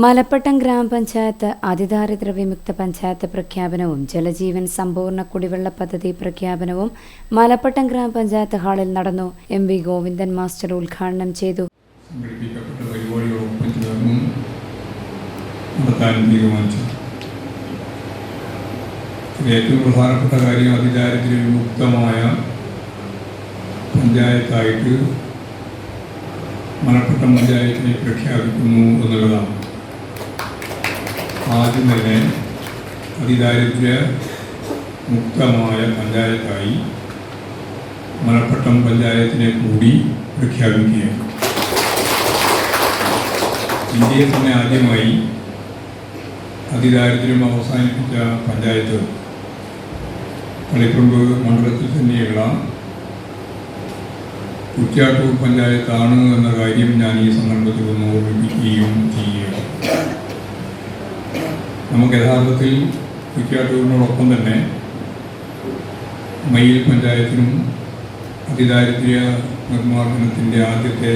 മലപ്പട്ടം ഗ്രാമപഞ്ചായത്ത് അതിദാരിദ്ര്യ വിമുക്ത പഞ്ചായത്ത് പ്രഖ്യാപനവും ജലജീവൻ സമ്പൂർണ കുടിവെള്ള പദ്ധതി പ്രഖ്യാപനവും മലപ്പട്ടം ഗ്രാമപഞ്ചായത്ത് ഹാളിൽ നടന്നു. എം വി ഗോവിന്ദൻ മാസ്റ്റർ ഉദ്ഘാടനം ചെയ്തു. ഏറ്റവും പ്രധാനപ്പെട്ട കാര്യം അതിദാരിദ്ര്യ വിമുക്തമായ പഞ്ചായത്തായിട്ട് മലപ്പട്ടം പഞ്ചായത്തിനെ പ്രഖ്യാപിക്കുന്നു എന്നുള്ളതാണ്. ആദ്യം തന്നെ അതിദാരിദ്ര്യ മുക്തമായ പഞ്ചായത്തായി മലപ്പട്ടം പഞ്ചായത്തിനെ കൂടി പ്രഖ്യാപിക്കുകയാണ്. ഇന്ത്യയിൽ തന്നെ ആദ്യമായി അതിദാരിദ്ര്യം അവസാനിപ്പിച്ച പഞ്ചായത്ത് കളിക്കുമ്പ് മണ്ഡലത്തിൽ തന്നെയുള്ള കുറ്റ്യാട്ടൂർ പഞ്ചായത്താണ് എന്ന കാര്യം ഞാൻ ഈ സന്ദർഭത്തിൽ ഒന്ന് ഓർമ്മിപ്പിക്കുകയും ചെയ്യുകയാണ്. നമുക്ക് യഥാർത്ഥത്തിൽ കുറ്റ്യാട്ടൂരിനോടൊപ്പം തന്നെ മയിൽ പഞ്ചായത്തിനും അതിദാരിദ്ര്യ നിർമ്മാർജനത്തിന്റെ ആദ്യത്തെ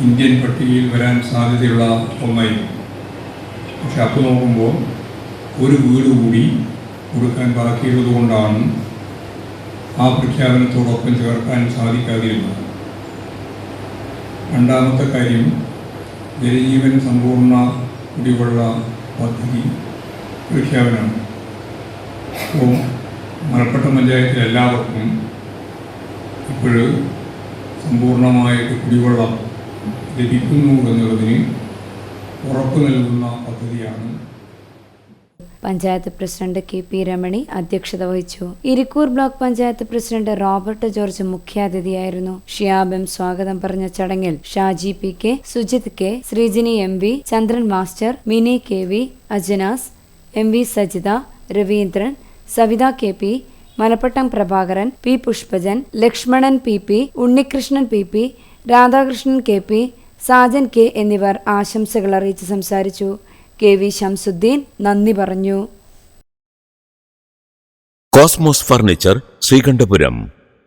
ഇന്ത്യൻ പട്ടികയിൽ വരാൻ സാധ്യതയുള്ള ഒന്നായിരുന്നു പക്ഷെ അപ്പോൾ നോക്കുമ്പോൾ ഒരു വീട് കൂടി കൊടുക്കാൻ ബാക്കിയുള്ളത് കൊണ്ടാണ് ആ പ്രഖ്യാപനത്തോടൊപ്പം ചേർക്കാൻ സാധിക്കാതിരുന്നത്. രണ്ടാമത്തെ കാര്യം ജലജീവൻ സമ്പൂർണ കുടിവെള്ള പദ്ധതി പ്രഖ്യാപനമാണ് അപ്പോൾ മലപ്പട്ടം പഞ്ചായത്തിൽ എല്ലാവർക്കും ഇപ്പോൾ സമ്പൂർണമായിട്ട് കുടിവെള്ളം ലഭിക്കുന്നു എന്നുള്ളതിന് ഉറപ്പ് നൽകുന്ന പദ്ധതിയാണ് panchayat president K P Ramani അധ്യക്ഷത വഹിച്ചു. Irikkur block panchayat president Robert George മുഖ്യാതിഥിയായിരുന്നു. Shiyab സ്വാഗതം പറഞ്ഞ ചടങ്ങിൽ Shaji P K Sujith K Sreejini M V Chandran master Mini K V Ajanas M V Sajitha Raveendran Savitha K P Malappattam Prabhakaran P Pushpajan Lakshmanan P P Unnikrishnan P P Radhakrishnan K P Sajan K എന്നിവർ ആശംസകൾ അറിയിച്ച് സംസാരിച്ചു. K V Shamsuddin നന്ദി പറഞ്ഞു. Cosmos furniture Sreekandapuram.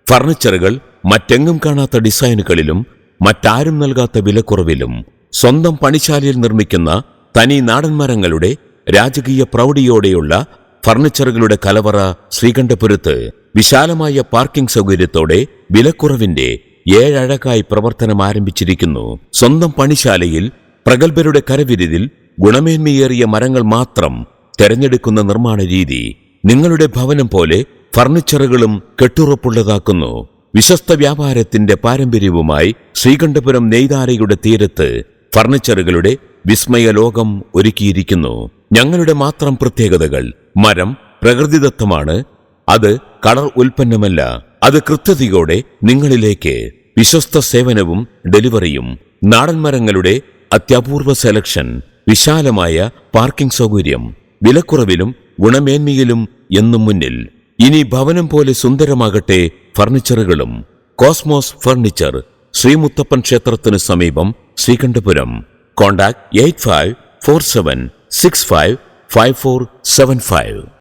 ഫർണിച്ചറുകൾ മറ്റെങ്ങും കാണാത്ത ഡിസൈനുകളിലും മറ്റാരും നൽകാത്ത വിലക്കുറവിലും സ്വന്തം പണിശാലയിൽ നിർമ്മിക്കുന്ന തനി നാടൻ മരങ്ങളുടെ രാജകീയ പ്രൗഢിയോടെയുള്ള ഫർണിച്ചറുകളുടെ കലവറ ശ്രീകണ്ഠപുരത്ത് വിശാലമായ പാർക്കിംഗ് സൗകര്യത്തോടെ വിലക്കുറവിന്റെ ഏഴഴകായി പ്രവർത്തനം ആരംഭിച്ചിരിക്കുന്നു. സ്വന്തം പണിശാലയിൽ പ്രഗത്ഭരുടെ കരവിരുതിൽ ഗുണമേന്മയേറിയ മരങ്ങൾ മാത്രം തെരഞ്ഞെടുക്കുന്ന നിർമ്മാണ രീതി നിങ്ങളുടെ ഭവനം പോലെ ഫർണിച്ചറുകളും കെട്ടുറപ്പുള്ളതാക്കുന്നു. വിശ്വസ്ത വ്യാപാരത്തിന്റെ പാരമ്പര്യവുമായി ശ്രീകണ്ഠപുരം നെയ്താരയുടെ തീരത്ത് ഫർണിച്ചറുകളുടെ വിസ്മയ ലോകം ഒരുക്കിയിരിക്കുന്നു. ഞങ്ങളുടെ മാത്രം പ്രത്യേകതകൾ മരം പ്രകൃതിദത്തമാണ്. അത് കളർ ഉൽപ്പന്നമല്ല. അത് കൃത്യതയോടെ നിങ്ങളിലേക്ക് വിശ്വസ്ത സേവനവും ഡെലിവറിയും നാടൻ മരങ്ങളുടെ അത്യപൂർവ സെലക്ഷൻ വിശാലമായ പാർക്കിംഗ് സൗകര്യം വിലക്കുറവിലും ഗുണമേന്മയിലും എന്നും മുന്നിൽ. ഇനി ഭവനം പോലെ സുന്ദരമാകട്ടെ ഫർണിച്ചറുകളും. കോസ്മോസ് ഫർണിച്ചർ ശ്രീമുത്തപ്പൻ ക്ഷേത്രത്തിന് സമീപം Sreekandapuram. Contact eight five four seven six five five four seven five.